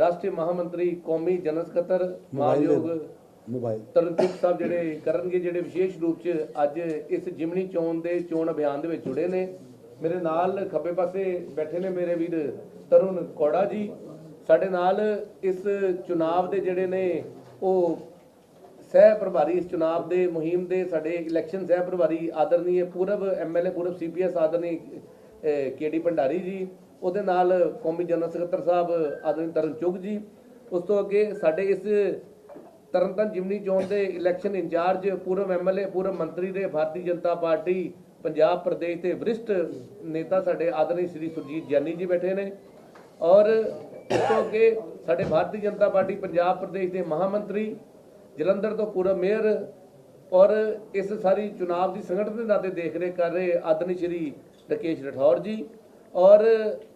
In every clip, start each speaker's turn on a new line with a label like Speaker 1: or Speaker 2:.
Speaker 1: ਰਾਸ਼ਟਰੀ ਮਹਾਮੰਤਰੀ ਕੌਮੀ ਜਨਰਲ ਸਕੱਤਰ ਮਾਨਯੋਗ
Speaker 2: ਮੋਬਾਈਲ।
Speaker 1: ਤਰਨਜੀਤ ਸਾਹਿਬ ਜਿਹੜੇ ਕਰਨਗੇ ਜਿਹੜੇ ਵਿਸ਼ੇਸ਼ ਰੂਪ 'ਚ ਅੱਜ ਇਸ ਜਿਮਨੀ ਚੋਣ ਦੇ ਚੋਣ ਅਭਿਆਨ ਦੇ ਵਿੱਚ ਜੁੜੇ ਨੇ। ਮੇਰੇ ਨਾਲ ਖੱਬੇ ਪਾਸੇ ਬੈਠੇ ਨੇ ਮੇਰੇ ਵੀਰ ਤਰੁਣ ਕੋੜਾ ਜੀ। ਸਾਡੇ ਨਾਲ ਇਸ ਚੁਣਾਵ ਦੇ ਜਿਹੜੇ ਨੇ ਉਹ ਸਹਿ ਪ੍ਰਭਾਰੀ ਇਸ ਚੁਣਾਵ ਦੇ ਮੁਹਿੰਮ ਦੇ ਸਾਡੇ ਇਲੈਕਸ਼ਨ ਸਹਿ ਪ੍ਰਭਾਰੀ ਆਦਰਨੀय ਪੂਰਬ ਐਮਐਲਏ ਪੂਰਬ ਸੀਪੀਐਸ ਆਦਰਨੀ ਕੇਡੀ ਭੰਡਾਰੀ ਜੀ। ਉਹਦੇ ਨਾਲ ਕੌਮੀ ਜਨਰਲ ਸਕੱਤਰ ਸਾਹਿਬ ਆਦਰਨੀ ਤਰਨ ਚੁਗ ਜੀ, ਉਸ ਤੋਂ ਅੱਗੇ ਸਾਡੇ ਇਸ ਤਰਨਤਨ ਜਿਮਨੀ ਚੋਣ ਦੇ ਇਲੈਕਸ਼ਨ ਇੰਚਾਰਜ ਪੂਰਬ ਐਮਐਲਏ ਪੂਰਬ ਮੰਤਰੀ ਦੇ ਭਾਰਤੀ ਜਨਤਾ ਪਾਰਟੀ, ਪੰਜਾਬ ਪ੍ਰਦੇਸ਼ ਦੇ ਵਰਿਸ਼ਟ ਨੇਤਾ ਸਾਡੇ ਆਦਰਨੀ ਸ੍ਰੀ ਸੁਰਜੀਤ ਜਾਨੀ ਜੀ ਬੈਠੇ ਨੇ। ਔਰ ਉਸ ਤੋਂ ਅੱਗੇ ਸਾਡੇ ਭਾਰਤੀ ਜਨਤਾ ਪਾਰਟੀ ਪੰਜਾਬ ਪ੍ਰਦੇਸ਼ ਦੇ ਮਹਾਮੰਤਰੀ, ਜਲੰਧਰ ਤੋਂ ਪੂਰਬ ਮੇਅਰ ਔਰ ਇਸ ਸਾਰੀ ਚੁਣਾਵ ਦੀ ਸੰਗਠਨ ਦੇ ਨਾਤੇ ਦੇਖ ਰੇਖ ਕਰ ਰਹੇ ਆਦਰਨੀ ਸ਼੍ਰੀ ਰਕੇਸ਼ ਰਠੌਰ ਜੀ। ਔਰ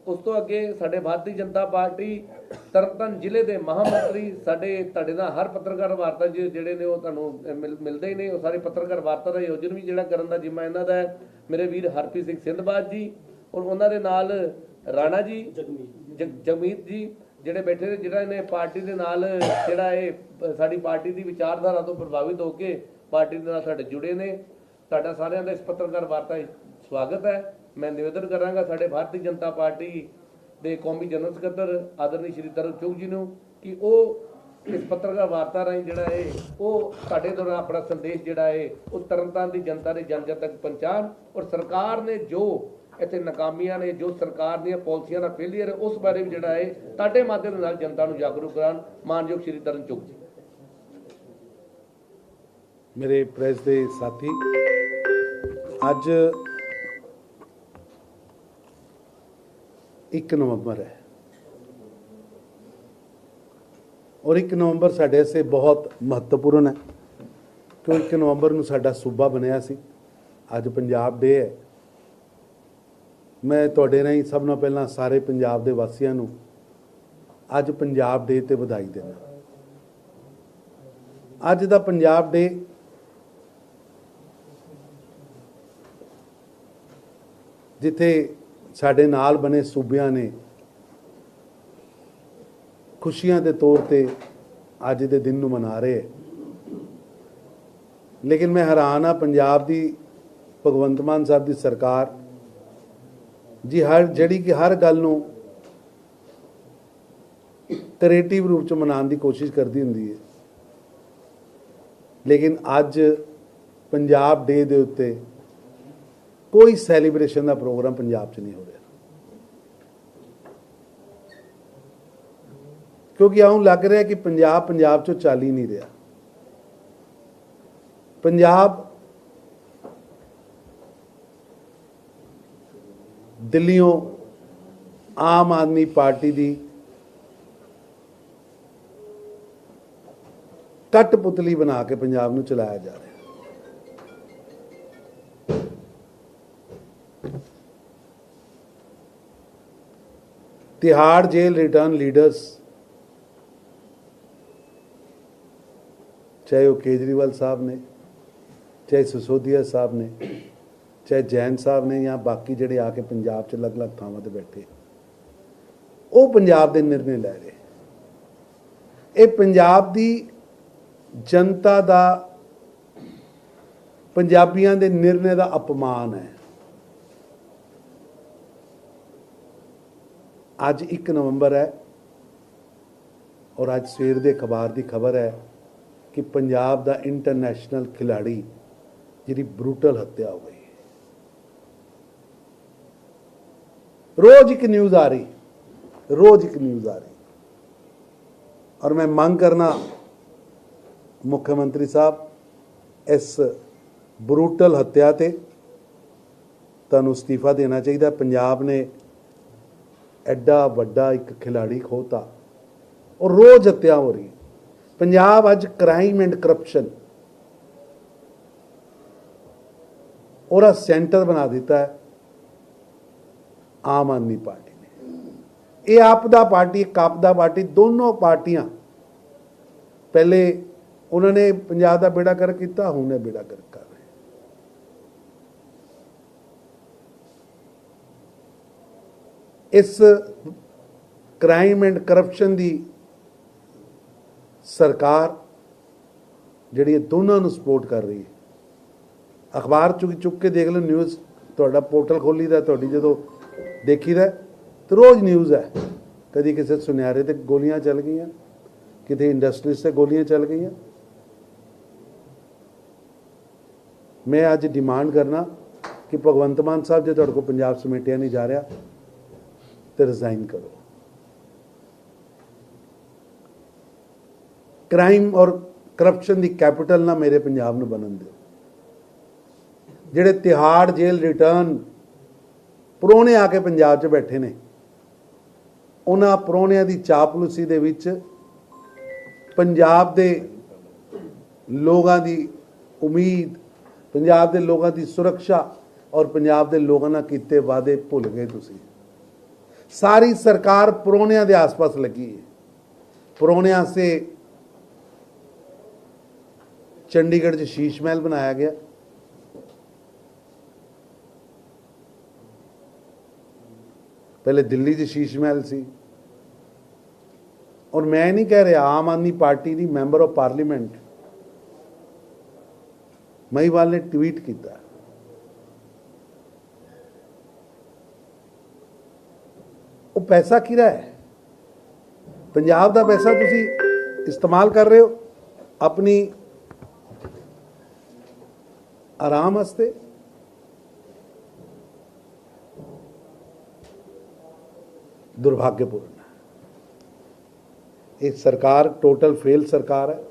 Speaker 1: ਉਸ ਤੋਂ ਅੱਗੇ ਸਾਡੇ ਭਾਰਤੀ ਜਨਤਾ ਪਾਰਟੀ ਤਰਨਤਨ ਜ਼ਿਲ੍ਹੇ ਦੇ ਮਹਾਮੰਤਰੀ ਸਾਡੇ ਤੁਹਾਡੇ ਨਾਲ ਹਰ ਪੱਤਰਕਾਰ ਵਾਰਤਾ ਜਿਹੜੇ ਨੇ ਉਹ ਤੁਹਾਨੂੰ ਮਿਲਦੇ ਹੀ ਨੇ। ਉਹ ਸਾਰੇ ਪੱਤਰਕਾਰ ਵਾਰਤਾ ਦਾ ਆਯੋਜਨ ਵੀ ਜਿਹੜਾ ਕਰਨ ਦਾ ਜਿੰਮਾ ਇਹਨਾਂ ਦਾ ਹੈ। ਮੇਰੇ ਵੀਰ ਹਰਪ੍ਰੀਤ ਸਿੰਘ ਸਿੰਧਬਾਜ ਜੀ ਔਰ ਉਹਨਾਂ ਦੇ ਨਾਲ ਰਾਣਾ ਜੀ ਜਗ- ਜਗਮੀਤ ਜੀ ਜਿਹੜੇ ਬੈਠੇ ਨੇ ਜਿਹੜਾ ਇਹਨੇ ਪਾਰਟੀ ਦੇ ਨਾਲ ਜਿਹੜਾ ਇਹ ਸਾਡੀ ਪਾਰਟੀ ਦੀ ਵਿਚਾਰਧਾਰਾ ਤੋਂ ਪ੍ਰਭਾਵਿਤ ਹੋ ਕੇ ਪਾਰਟੀ ਦੇ ਨਾਲ ਸਾਡੇ ਜੁੜੇ ਨੇ। ਤੁਹਾਡਾ ਸਾਰਿਆਂ ਦਾ ਇਸ ਪੱਤਰਕਾਰ ਵਾਰਤਾ ਸਵਾਗਤ ਹੈ। ਮੈਂ ਨਿਵੇਦਨ ਕਰਾਂਗਾ ਸਾਡੇ ਭਾਰਤੀ ਜਨਤਾ ਪਾਰਟੀ ਦੇ ਕੌਮੀ ਜਨਰਲ ਸਕੱਤਰ ਆਦਰਨੀ ਸ਼੍ਰੀ ਤਰਨ ਚੁਗ ਜੀ ਨੂੰ ਕਿ ਉਹ ਇਸ ਪੱਤਰਕਾਰ ਵਾਰਤਾ ਰਾਹੀਂ ਜਿਹੜਾ ਹੈ ਉਹ ਸਾਡੇ ਦੌਰਾਨ ਆਪਣਾ ਸੰਦੇਸ਼ ਜਿਹੜਾ ਹੈ ਉਹ ਤਰਨਤਾਰਨ ਦੀ ਜਨਤਾ ਦੇ ਜਨ ਜਨ ਤੱਕ ਪਹੁੰਚਾਉਣ ਔਰ ਸਰਕਾਰ ਨੇ ਜੋ ਇੱਥੇ ਨਾਕਾਮੀਆਂ ਨੇ, ਜੋ ਸਰਕਾਰ ਦੀਆਂ ਪਾਲਿਸੀਆਂ ਦਾ ਫੇਲੀਅਰ ਹੈ, ਉਸ ਬਾਰੇ ਵੀ ਜਿਹੜਾ ਹੈ ਤੁਹਾਡੇ ਮਾਧਿਅਮ ਨਾਲ ਜਨਤਾ ਨੂੰ ਜਾਗਰੂਕ ਕਰਾਉਣ ਮਾਨਯੋਗ ਸ਼੍ਰੀ ਤਰਨ ਚੁਗ ਜੀ।
Speaker 2: ਮੇਰੇ ਪ੍ਰੈਸ ਦੇ ਸਾਥੀ, ਅੱਜ 1 ਨਵੰਬਰ ਹੈ। ਔਰ 1 ਨਵੰਬਰ ਸਾਡੇ ਵਾਸਤੇ ਬਹੁਤ ਮਹੱਤਵਪੂਰਨ ਹੈ, ਕਿਉਂ 1 ਨਵੰਬਰ ਨੂੰ ਸਾਡਾ ਸੂਬਾ ਬਣਿਆ ਸੀ। ਅੱਜ ਪੰਜਾਬ ਡੇ ਹੈ। ਮੈਂ ਤੁਹਾਡੇ ਰਾਹੀਂ ਸਭ ਨਾਲੋਂ ਪਹਿਲਾਂ ਸਾਰੇ ਪੰਜਾਬ ਦੇ ਵਾਸੀਆਂ ਨੂੰ ਅੱਜ ਪੰਜਾਬ ਡੇ ਤੇ ਵਧਾਈ ਦੇਣਾ ਅੱਜ ਦਾ ਪੰਜਾਬ ਡੇ ਜਿੱਥੇ ਸਾਡੇ ਨਾਲ ਬਣੇ ਸੂਬਿਆਂ ਨੇ ਖੁਸ਼ੀਆਂ ਦੇ ਤੌਰ ਤੇ ਅੱਜ ਦੇ ਦਿਨ ਨੂੰ ਮਨਾ ਰਹੇ ਹੈ। ਲੇਕਿਨ ਮੈਂ ਹੈਰਾਨ ਆ ਪੰਜਾਬ ਦੀ ਭਗਵੰਤ ਮਾਨ ਸਾਹਿਬ ਦੀ ਸਰਕਾਰ ਜੀ ਹਰ ਜਿਹੜੀ ਕਿ ਹਰ ਗੱਲ ਨੂੰ ਕ੍ਰੀਏਟਿਵ ਰੂਪ ਚ ਮਨਾਉਣ ਦੀ ਕੋਸ਼ਿਸ਼ ਕਰਦੀ ਹੁੰਦੀ ਹੈ ਲੇਕਿਨ ਅੱਜ ਪੰਜਾਬ ਡੇ ਦੇ ਉੱਤੇ ਕੋਈ ਸੈਲੀਬ੍ਰੇਸ਼ਨ ਦਾ ਪ੍ਰੋਗਰਾਮ ਪੰਜਾਬ 'ਚ ਨਹੀਂ ਹੋ ਰਿਹਾ। ਕਿਉਂਕਿ ਆਉਂ ਲੱਗ ਰਿਹਾ ਕਿ ਪੰਜਾਬ ਪੰਜਾਬ 'ਚੋਂ ਚੱਲ ਹੀ ਨਹੀਂ ਰਿਹਾ। ਪੰਜਾਬ ਦਿੱਲੀੋਂ ਆਮ ਆਦਮੀ ਪਾਰਟੀ ਦੀ ਕਟਪੁਤਲੀ ਬਣਾ ਕੇ ਪੰਜਾਬ ਨੂੰ ਚਲਾਇਆ ਜਾ ਰਿਹਾ। ਤਿਹਾੜ ਜੇਲ੍ਹ ਰਿਟਰਨ ਲੀਡਰਸ ਚਾਹੇ ਉਹ ਕੇਜਰੀਵਾਲ ਸਾਹਿਬ ਨੇ, ਚਾਹੇ ਸਿਸੋਦੀਆ ਸਾਹਿਬ ਨੇ, ਚਾਹੇ ਜੈਨ ਸਾਹਿਬ ਨੇ ਜਾਂ ਬਾਕੀ ਜਿਹੜੇ ਆ ਕੇ ਪੰਜਾਬ 'ਚ ਅਲੱਗ-ਅਲੱਗ ਥਾਵਾਂ ਤੇ ਬੈਠੇ। ਉਹ ਪੰਜਾਬ ਦੇ ਨਿਰਣੇ ਲੈ ਰਹੇ। ਇਹ ਪੰਜਾਬ ਦੀ ਜਨਤਾ ਦਾ, ਪੰਜਾਬੀਆਂ ਦੇ ਨਿਰਣੇ ਦਾ ਅਪਮਾਨ ਹੈ। ਅੱਜ 1 ਨਵੰਬਰ ਹੈ ਔਰ ਅੱਜ ਸਵੇਰ ਦੇ ਅਖਬਾਰ ਦੀ ਖਬਰ ਹੈ ਕਿ ਪੰਜਾਬ ਦਾ ਇੰਟਰਨੈਸ਼ਨਲ ਖਿਲਾੜੀ ਜਿਹਦੀ ਬਰੂਟਲ ਹੱਤਿਆ ਹੋ ਗਈ। ਰੋਜ਼ ਇੱਕ ਨਿਊਜ਼ ਆ ਰਹੀ, ਰੋਜ਼ ਇੱਕ ਨਿਊਜ਼ ਆ ਰਹੀ। ਔਰ ਮੈਂ ਮੰਗ ਕਰਨਾ ਮੁੱਖ ਮੰਤਰੀ ਸਾਹਿਬ, ਇਸ ਬਰੂਟਲ ਹੱਤਿਆ ਤੇ ਤੁਹਾਨੂੰ ਅਸਤੀਫਾ ਦੇਣਾ ਚਾਹੀਦਾ। ਪੰਜਾਬ ਨੇ ਐਡਾ ਵੱਡਾ ਇੱਕ ਖਿਲਾੜੀ ਖੋਤਾ। ਔਰ ਰੋਜ਼ ਹੱਤਿਆ ਹੋ ਰਹੀ ਪੰਜਾਬ ਅੱਜ ਕ੍ਰਾਈਮ ਐਂਡ ਕਰਪਸ਼ਨ ਉਹਦਾ ਸੈਂਟਰ ਬਣਾ ਦਿੱਤਾ ਹੈ। ਆਮ ਆਦਮੀ ਪਾਰਟੀ ਨੇ। ਇਹ ਆਪਦਾ ਪਾਰਟੀ, ਇੱਕ ਆਪਦਾ ਪਾਰਟੀ, ਦੋਨੋਂ ਪਾਰਟੀਆਂ। ਪਹਿਲੇ ਉਹਨਾਂ ਨੇ ਪੰਜਾਬ ਦਾ ਬੇੜਾ ਕਰ ਕੀਤਾ, ਹੁਣ ਇਹ ਬੇੜਾ ਕਰ ਕਰ ਰਹੇ ਇਸ ਕ੍ਰਾਈਮ ਐਂਡ ਕਰਪਸ਼ਨ ਦੀ ਸਰਕਾਰ ਜਿਹੜੀ ਦੋਨਾਂ ਨੂੰ ਸਪੋਰਟ ਕਰ ਰਹੀ ਹੈ। ਅਖਬਾਰ ਚੁੱਕ ਚੁੱਕ ਕੇ ਦੇਖ ਲਓ ਨਿਊਜ਼ ਤੁਹਾਡਾ ਪੋਰਟਲ ਖੋਲੀਦਾ, ਤੁਹਾਡੀ ਜਦੋਂ ਦੇਖੀਦਾ, ਤੇ ਰੋਜ਼ ਨਿਊਜ਼ ਹੈ। ਕਦੀ ਕਿਸੇ ਸੁਨਿਆਰੇ ਤੇ ਗੋਲੀਆਂ ਚੱਲ ਗਈਆਂ, ਕਿਤੇ ਇੰਡਸਟਰੀਜ਼ ਤੇ ਗੋਲੀਆਂ ਚੱਲ ਗਈਆਂ। ਮੈਂ ਅੱਜ ਡਿਮਾਂਡ ਕਰਨਾ ਕਿ ਭਗਵੰਤ ਮਾਨ ਸਾਹਿਬ ਜੇ ਤੁਹਾਡੇ ਕੋਲ ਪੰਜਾਬ ਸਮੇਟਿਆ ਨਹੀਂ ਜਾ ਰਿਹਾ ਤੇ ਰਿਜ਼ਾਈਨ ਕਰੋ। ਕ੍ਰਾਈਮ ਔਰ ਕਰਪਸ਼ਨ ਦੀ ਕੈਪੀਟਲ ਨਾ ਮੇਰੇ ਪੰਜਾਬ ਨੂੰ ਬਣਨ ਦਿਓ। ਜਿਹੜੇ ਤਿਹਾੜ ਜੇਲ੍ਹ ਰਿਟਰਨ ਪ੍ਰਾਹੁਣੇ ਆ ਕੇ ਪੰਜਾਬ 'ਚ ਬੈਠੇ ਨੇ, ਉਹਨਾਂ ਪ੍ਰਾਹੁਣਿਆਂ ਦੀ ਚਾਪਲੂਸੀ ਦੇ ਵਿੱਚ ਪੰਜਾਬ ਦੇ ਲੋਕਾਂ ਦੀ ਉਮੀਦ, ਪੰਜਾਬ ਦੇ ਲੋਕਾਂ ਦੀ ਸੁਰੱਖਿਆ ਔਰ ਪੰਜਾਬ ਦੇ ਲੋਕਾਂ ਨਾਲ ਕੀਤੇ ਵਾਅਦੇ ਭੁੱਲ ਗਏ ਤੁਸੀਂ। ਸਾਰੀ ਸਰਕਾਰ ਪ੍ਰਾਹੁਣਿਆਂ ਦੇ ਆਸ-ਪਾਸ ਲੱਗੀ ਹੈ। ਪ੍ਰਾਹੁਣਿਆਂ ਸੇ ਚੰਡੀਗੜ੍ਹ 'ਚ ਸ਼ੀਸ਼ ਮਹਿਲ ਬਣਾਇਆ ਗਿਆ। ਪਹਿਲੇ ਦਿੱਲੀ 'ਚ ਸ਼ੀਸ਼ ਮਹਿਲ ਸੀ। ਔਰ ਮੈਂ ਨਹੀਂ ਕਹਿ ਰਿਹਾ, ਆਮ ਆਦਮੀ ਪਾਰਟੀ ਦੀ ਮੈਂਬਰ ਆਫ ਪਾਰਲੀਮੈਂਟ ਮਹੀਵਾਲ ਨੇ ਟਵੀਟ ਕੀਤਾ। ਉਹ ਪੈਸਾ ਕਿਹਦਾ ਹੈ? ਪੰਜਾਬ ਦਾ ਪੈਸਾ ਤੁਸੀਂ ਇਸਤੇਮਾਲ ਕਰ ਰਹੇ ਹੋ ਆਪਣੀ ਆਰਾਮ ਵਾਸਤੇ? ਦੁਰਭਾਗਯਪੂਰਨ ਇਹ ਸਰਕਾਰ ਟੋਟਲ ਫੇਲ ਸਰਕਾਰ ਹੈ।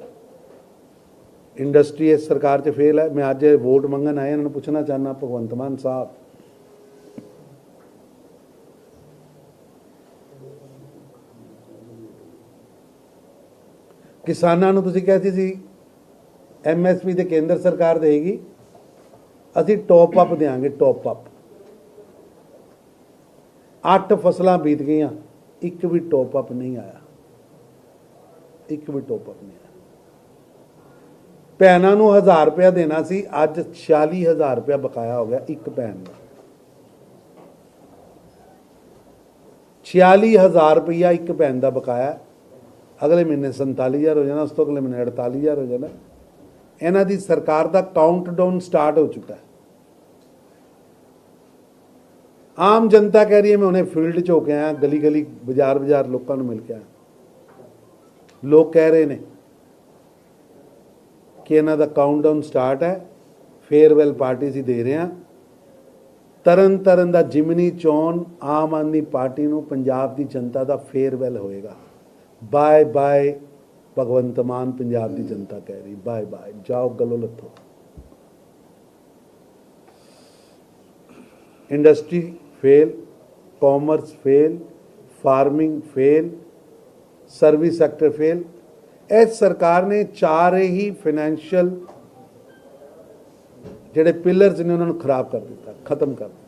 Speaker 2: ਇੰਡਸਟਰੀ ਇਸ ਸਰਕਾਰ 'ਚ ਫੇਲ ਹੈ। ਮੈਂ ਅੱਜ ਵੋਟ ਮੰਗਣ ਆਇਆ, ਇਹਨਾਂ ਨੂੰ ਪੁੱਛਣਾ ਚਾਹਨਾ ਭਗਵੰਤ ਮਾਨ ਸਾਹਿਬ ਕਿਸਾਨਾਂ ਨੂੰ ਤੁਸੀਂ ਕਹਿੰਦੇ ਸੀ ਐਮਐਸਪੀ ਤੇ ਕੇਂਦਰ ਸਰਕਾਰ ਦੇਗੀ, ਅਸੀਂ ਟੌਪ ਅਪ ਦੇਾਂਗੇ ਟੌਪ ਅਪ ਅੱਠ ਫਸਲਾਂ ਬੀਤ ਗਈਆਂ, ਇੱਕ ਵੀ ਟੌਪ ਅਪ ਨਹੀਂ ਆਇਆ। ਇੱਕ ਵੀ ਟੌਪ ਅਪ ਨਹੀਂ ਆਇਆ। ਭੈਣਾਂ ਨੂੰ 1000 ਰੁਪਇਆ ਦੇਣਾ ਸੀ, ਅੱਜ 46000 ਰੁਪਇਆ ਬਕਾਇਆ ਹੋ ਗਿਆ ਇੱਕ ਭੈਣ ਦਾ। 46000 ਰੁਪਇਆ ਇੱਕ ਭੈਣ ਦਾ ਬਕਾਇਆ। ਅਗਲੇ ਮਹੀਨੇ 47000 ਹੋ ਜਾਣਾ, ਉਸ ਤੋਂ ਅਗਲੇ ਮਹੀਨੇ 48000 ਹੋ ਜਾਣਾ। ਇਹਨਾਂ ਦੀ ਸਰਕਾਰ ਦਾ ਕਾਊਂਟਡਾਊਨ ਸਟਾਰਟ ਹੋ ਚੁੱਕਾ ਹੈ। ਆਮ ਜਨਤਾ ਕਹਿ ਰਹੀ ਹੈ, ਮੈਂ ਉਹਨੇ ਫੀਲਡ 'ਚ ਹੋ ਕੇ ਆਇਆ ਗਲੀ ਗਲੀ ਬਾਜ਼ਾਰ ਬਾਜ਼ਾਰ ਲੋਕਾਂ ਨੂੰ ਮਿਲ ਕੇ ਆਇਆ। ਲੋਕ ਕਹਿ ਰਹੇ ਨੇ ਕਿ ਇਹਨਾਂ ਦਾ ਕਾਊਂਟਡਾਊਨ ਸਟਾਰਟ ਹੈ ਫੇਅਰਵੈਲ ਪਾਰਟੀ ਸੀ ਦੇ ਰਹੇ ਹਾਂ। ਤਰਨ ਤਰਨ ਦਾ ਜਿਮਨੀ ਚੋਣ ਆਮ ਆਦਮੀ ਪਾਰਟੀ ਨੂੰ ਪੰਜਾਬ ਦੀ ਜਨਤਾ ਦਾ ਫੇਅਰਵੈਲ ਹੋਏਗਾ। ਬਾਏ ਬਾਏ ਭਗਵੰਤ ਮਾਨ ਪੰਜਾਬ ਦੀ ਜਨਤਾ ਕਹਿ ਰਹੀ, ਬਾਏ ਬਾਏ, ਜਾਓ ਗਲੋ ਲੱਥੋ। Industry fail commerce fail farming fail service sector fail ਇਸ ਸਰਕਾਰ ਨੇ ਚਾਰੇ ਹੀ ਫਾਈਨੈਂਸ਼ੀਅਲ ਜਿਹੜੇ ਪਿਲਰਸ ਨੇ ਉਹਨਾਂ ਨੂੰ ਖਰਾਬ ਕਰ ਦਿੱਤਾ, ਖਤਮ ਕਰ ਦਿੱਤਾ।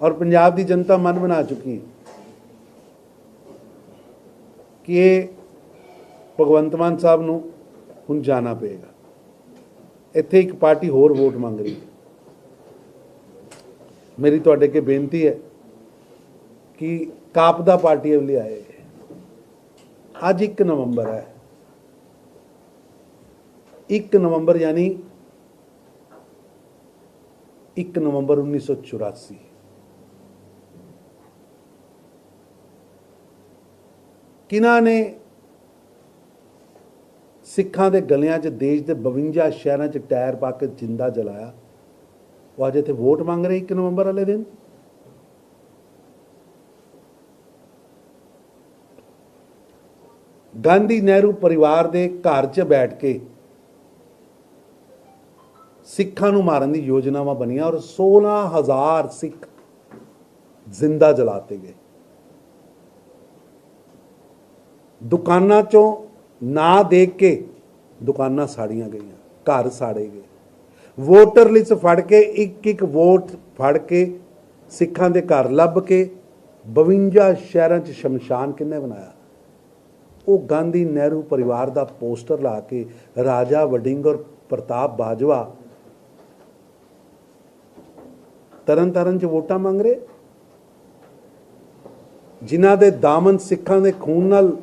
Speaker 2: ਔਰ ਪੰਜਾਬ ਦੀ ਜਨਤਾ ਮਨ ਬਣਾ ਚੁੱਕੀ ਹੈ। ਕਿ ਇਹ ਭਗਵੰਤ ਮਾਨ ਸਾਹਿਬ ਨੂੰ ਹੁਣ ਜਾਣਾ ਪਏਗਾ। ਇੱਥੇ ਇੱਕ ਪਾਰਟੀ ਹੋਰ ਵੋਟ ਮੰਗ ਰਹੀ ਹੈ। ਮੇਰੀ ਤੁਹਾਡੇ ਅੱਗੇ ਬੇਨਤੀ ਹੈ ਕਿ ਕਾਪਦਾ ਪਾਰਟੀ ਵੱਲ ਆਏ ਅੱਜ 1 ਨਵੰਬਰ ਹੈ। 1 ਨਵੰਬਰ ਯਾਨੀ 1 ਨਵੰਬਰ 1984 ਕਿਨਾਂ ਨੇ ਸਿੱਖਾਂ ਦੇ ਗਲਿਆਂ 'ਚ, ਦੇਸ਼ ਦੇ 52 ਸ਼ਹਿਰਾਂ 'ਚ ਟਾਇਰ ਪਾ ਕੇ ਜਿੰਦਾ ਜਲਾਇਆ? ਉਹ ਅੱਜ ਇੱਥੇ ਵੋਟ ਮੰਗ ਰਹੇ 1 ਨਵੰਬਰ ਵਾਲੇ ਦਿਨ। ਗਾਂਧੀ ਨਹਿਰੂ ਪਰਿਵਾਰ ਦੇ ਘਰ 'ਚ ਬੈਠ ਕੇ ਸਿੱਖਾਂ ਨੂੰ ਮਾਰਨ ਦੀ ਯੋਜਨਾਵਾਂ ਬਣੀਆਂ ਔਰ 16000 ਸਿੱਖ ਜ਼ਿੰਦਾ ਜਲਾਤੇ ਗਏ। ਦੁਕਾਨਾਂ ਚੋਂ ਨਾ ਦੇਖ ਕੇ ਦੁਕਾਨਾਂ ਸਾੜੀਆਂ ਗਈਆਂ, ਘਰ ਸਾੜੇ ਗਏ। ਵੋਟਰ ਲਿਸਟ ਫੜ ਕੇ, ਇੱਕ ਇੱਕ ਵੋਟ ਫੜ ਕੇ ਸਿੱਖਾਂ ਦੇ ਘਰ ਲੱਭ ਕੇ 52 ਸ਼ਹਿਰਾਂ 'ਚ ਸ਼ਮਸ਼ਾਨ ਕਿੰਨੇ ਬਣਾਇਆ? ਉਹ ਗਾਂਧੀ ਨਹਿਰੂ ਪਰਿਵਾਰ ਦਾ ਪੋਸਟਰ ਲਾ ਕੇ ਰਾਜਾ ਵਡਿੰਗ ਔਰ ਪ੍ਰਤਾਪ ਬਾਜਵਾ ਤਰਨ ਤਾਰਨ 'ਚ ਵੋਟਾਂ ਮੰਗ ਰਹੇ? ਜਿਨ੍ਹਾਂ ਦੇ ਦਾਮਨ ਸਿੱਖਾਂ ਦੇ ਖੂਨ ਨਾਲ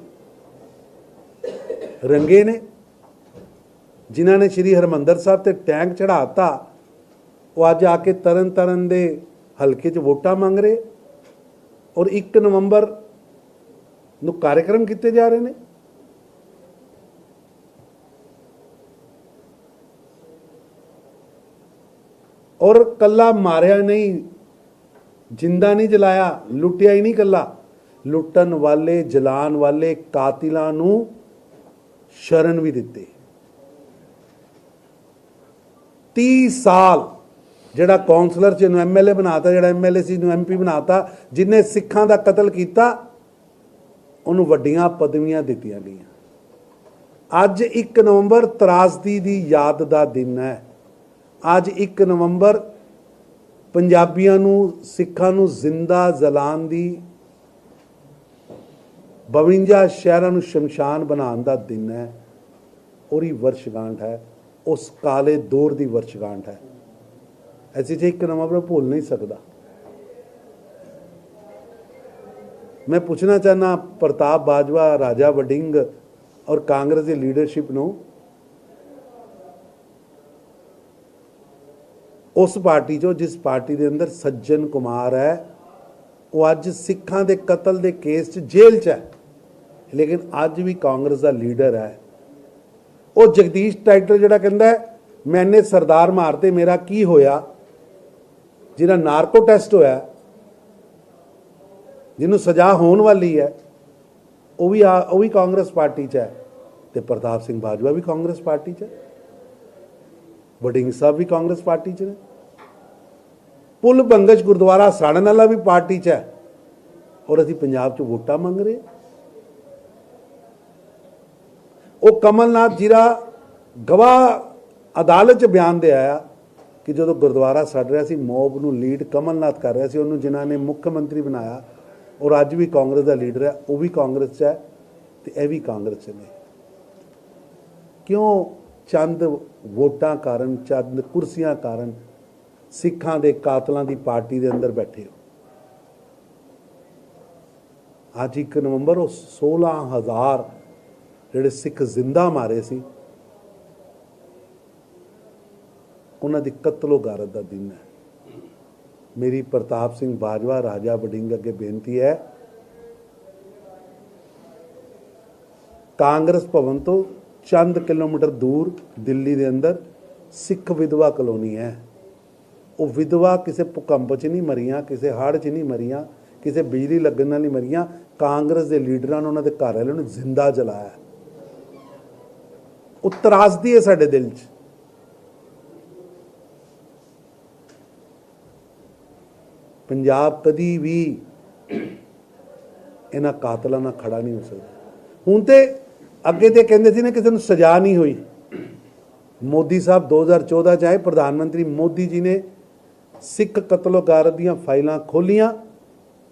Speaker 2: ਰੰਗੇ ਨੇ, ਜਿਨ੍ਹਾਂ ਨੇ ਸ੍ਰੀ ਹਰਮੰਦਰ ਸਾਹਿਬ ਤੇ ਟੈਂਕ ਚੜਾਤਾ ਉਹ ਅੱਜ ਆ ਕੇ ਤਰਨ ਤਰਨ ਦੇ ਹਲਕੇ 'ਚ ਵੋਟਾਂ ਮੰਗ ਰਹੇ ਔਰ 1 ਨਵੰਬਰ ਨੂੰ ਕਾਰਜਕ੍ਰਮ ਕੀਤੇ ਜਾ ਰਹੇ ਨੇ। ਔਰ ਕੱਲਾ ਮਾਰਿਆ ਨਹੀਂ, ਜਿੰਦਾ ਨਹੀਂ ਜਲਾਇਆ, ਲੁੱਟਿਆ ਹੀ ਨਹੀਂ ਕੱਲਾ। ਲੁੱਟਣ ਵਾਲੇ ਜਲਾਨ ਵਾਲੇ ਕਾਤਿਲਾਂ ਨੂੰ ਸ਼ਰਨ ਵੀ ਦਿੱਤੇ। 30 ਸਾਲ ਜਿਹੜਾ ਕਾਉਂਸਲਰ ਚ ਨੂੰ ਐਮਐਲਏ ਬਣਾਤਾ, ਜਿਹੜਾ ਐਮਐਲਏ ਸੀ ਨੂੰ ਐਮਪੀ ਬਣਾਤਾ, ਜਿਨੇ ਸਿੱਖਾਂ ਦਾ ਕਤਲ ਕੀਤਾ, ਉਹਨੂੰ ਵੱਡੀਆਂ ਪਦਵੀਆਂ ਦਿੱਤੀਆਂ ਗਈਆਂ। ਅੱਜ 1 ਨਵੰਬਰ ਤਰਾਸਦੀ ਦੀ ਯਾਦ ਦਾ ਦਿਨ ਹੈ। ਅੱਜ 1 ਨਵੰਬਰ ਪੰਜਾਬੀਆਂ ਨੂੰ, ਸਿੱਖਾਂ ਨੂੰ ਜ਼ਿੰਦਾ ਜਲਾਨ ਦੀ 52 ਸ਼ਹਿਰਾਂ ਨੂੰ ਸ਼ਮਸ਼ਾਨ ਬਣਾਉਣ ਦਾ ਦਿਨ ਹੈ। ਉਹਦੀ ਵਰਸ਼ਗਾਂਠ ਹੈ। ਉਸ ਕਾਲੇ ਦੌਰ ਦੀ ਵਰਸ਼ਗਾਂਠ ਹੈ। ਐਸੀ ਜੇ ਇੱਕ ਨਵੰਬਰ ਭੁੱਲ ਨਹੀਂ ਸਕਦਾ। ਮੈਂ ਪੁੱਛਣਾ ਚਾਹਨਾ ਪ੍ਰਤਾਪ ਬਾਜਵਾ, ਰਾਜਾ ਵਡਿੰਗ ਔਰ ਕਾਂਗਰਸ ਦੀ ਲੀਡਰਸ਼ਿਪ ਨੂੰ। ਉਸ ਪਾਰਟੀ ਚੋਂ ਜਿਸ ਪਾਰਟੀ ਦੇ ਅੰਦਰ ਸੱਜਣ ਕੁਮਾਰ ਹੈ, ਉਹ ਅੱਜ ਸਿੱਖਾਂ ਦੇ ਕਤਲ ਦੇ ਕੇਸ 'ਚ ਜੇਲ੍ਹ 'ਚ ਹੈ। ਲੇਕਿਨ ਅੱਜ ਵੀ ਕਾਂਗਰਸ ਦਾ ਲੀਡਰ ਹੈ। ਉਹ ਜਗਦੀਸ਼ ਟਾਈਟਲ ਜਿਹੜਾ ਕਹਿੰਦਾ ਮੈਨੇ ਸਰਦਾਰ ਮਾਰਤੇ, ਮੇਰਾ ਕੀ ਹੋਇਆ? ਜਿਹਦਾ ਨਾਰਕੋ ਟੈਸਟ ਹੋਇਆ, ਜਿਹਨੂੰ ਸਜ਼ਾ ਹੋਣ ਵਾਲੀ ਹੈ, ਉਹ ਵੀ ਆ- ਉਹ ਵੀ ਕਾਂਗਰਸ ਪਾਰਟੀ 'ਚ ਹੈ। ਤੇ ਪ੍ਰਤਾਪ ਸਿੰਘ ਬਾਜਵਾ ਵੀ ਕਾਂਗਰਸ ਪਾਰਟੀ 'ਚ ਹੈ। ਵਡਿੰਗ ਸਾਹਿਬ ਵੀ ਕਾਂਗਰਸ ਪਾਰਟੀ 'ਚ ਨੇ। ਪੁੱਲ ਬੰਗਜ ਗੁਰਦੁਆਰਾ ਸਾੜਨ ਵਾਲਾ ਵੀ ਪਾਰਟੀ 'ਚ ਹੈ। ਔਰ ਅਸੀਂ ਪੰਜਾਬ 'ਚ ਵੋਟਾਂ ਮੰਗ ਰਹੇ ਹਾਂ। ਉਹ ਕਮਲਨਾਥ ਜਿਹੜਾ ਗਵਾਹ ਅਦਾਲਤ 'ਚ ਬਿਆਨ ਦੇ ਆਇਆ ਕਿ ਜਦੋਂ ਗੁਰਦੁਆਰਾ ਸੜ ਰਿਹਾ ਸੀ, ਮੋਬ ਨੂੰ ਲੀਡ ਕਮਲਨਾਥ ਕਰ ਰਿਹਾ ਸੀ, ਉਹਨੂੰ ਜਿਨ੍ਹਾਂ ਨੇ ਮੁੱਖ ਮੰਤਰੀ ਬਣਾਇਆ, ਔਰ ਅੱਜ ਵੀ ਕਾਂਗਰਸ ਦਾ ਲੀਡਰ ਹੈ, ਉਹ ਵੀ ਕਾਂਗਰਸ 'ਚ ਹੈ ਤੇ ਇਹ ਵੀ ਕਾਂਗਰਸ 'ਚ ਨੇ। ਕਿਉਂ ਚੰਦ ਵੋਟਾਂ ਕਾਰਨ, ਚੰਦ ਕੁਰਸੀਆਂ ਕਾਰਨ ਸਿੱਖਾਂ ਦੇ ਕਾਤਲਾਂ ਦੀ ਪਾਰਟੀ ਦੇ ਅੰਦਰ ਬੈਠੇ ਹੋ? ਅੱਜ 1 ਨਵੰਬਰ, ਉਹ 16000 ਜਿਹੜੇ ਸਿੱਖ ਜ਼ਿੰਦਾ ਮਾਰੇ ਸੀ, ਉਹਨਾਂ ਦੀ ਕਤਲੋ ਗਾਰਤ ਦਾ ਦਿਨ ਹੈ। ਮੇਰੀ ਪ੍ਰਤਾਪ ਸਿੰਘ ਬਾਜਵਾ, ਰਾਜਾ ਵਡਿੰਗ ਅੱਗੇ ਬੇਨਤੀ ਹੈ, ਕਾਂਗਰਸ ਭਵਨ ਤੋਂ ਚੰਦ ਕਿਲੋਮੀਟਰ ਦੂਰ ਦਿੱਲੀ ਦੇ ਅੰਦਰ ਸਿੱਖ ਵਿਧਵਾ ਕਲੋਨੀ ਹੈ। ਉਹ ਵਿਧਵਾ ਕਿਸੇ ਭੂਕੰਪ 'ਚ ਨਹੀਂ ਮਰੀਆਂ, ਕਿਸੇ ਹੜ੍ਹ 'ਚ ਨਹੀਂ ਮਰੀਆਂ, ਕਿਸੇ ਬਿਜਲੀ ਲੱਗਣ ਨਾਲ ਨਹੀਂ ਮਰੀਆਂ। ਕਾਂਗਰਸ ਦੇ ਲੀਡਰਾਂ ਨੇ ਉਹਨਾਂ ਦੇ ਘਰ ਵਾਲਿਆਂ ਨੂੰ ਜ਼ਿੰਦਾ ਜਲਾਇਆ। ਉਹ ਤਰਾਸਦੀ ਹੈ ਸਾਡੇ ਦਿਲ 'ਚ। ਪੰਜਾਬ ਕਦੀ ਵੀ ਇਹਨਾਂ ਕਾਤਲਾਂ ਨਾਲ ਖੜਾ ਨਹੀਂ ਹੋ ਸਕਦਾ। ਹੁਣ ਤੇ ਅੱਗੇ ਤੇ ਕਹਿੰਦੇ ਸੀ ਨਾ ਕਿਸੇ ਨੂੰ ਸਜ਼ਾ ਨਹੀਂ ਹੋਈ। ਮੋਦੀ ਸਾਹਿਬ 2014 ਚ ਆਏ, ਪ੍ਰਧਾਨ ਮੰਤਰੀ ਮੋਦੀ ਜੀ ਨੇ ਸਿੱਖ ਕਤਲੋਗਾਰਤ ਦੀਆਂ ਫਾਈਲਾਂ ਖੋਲੀਆਂ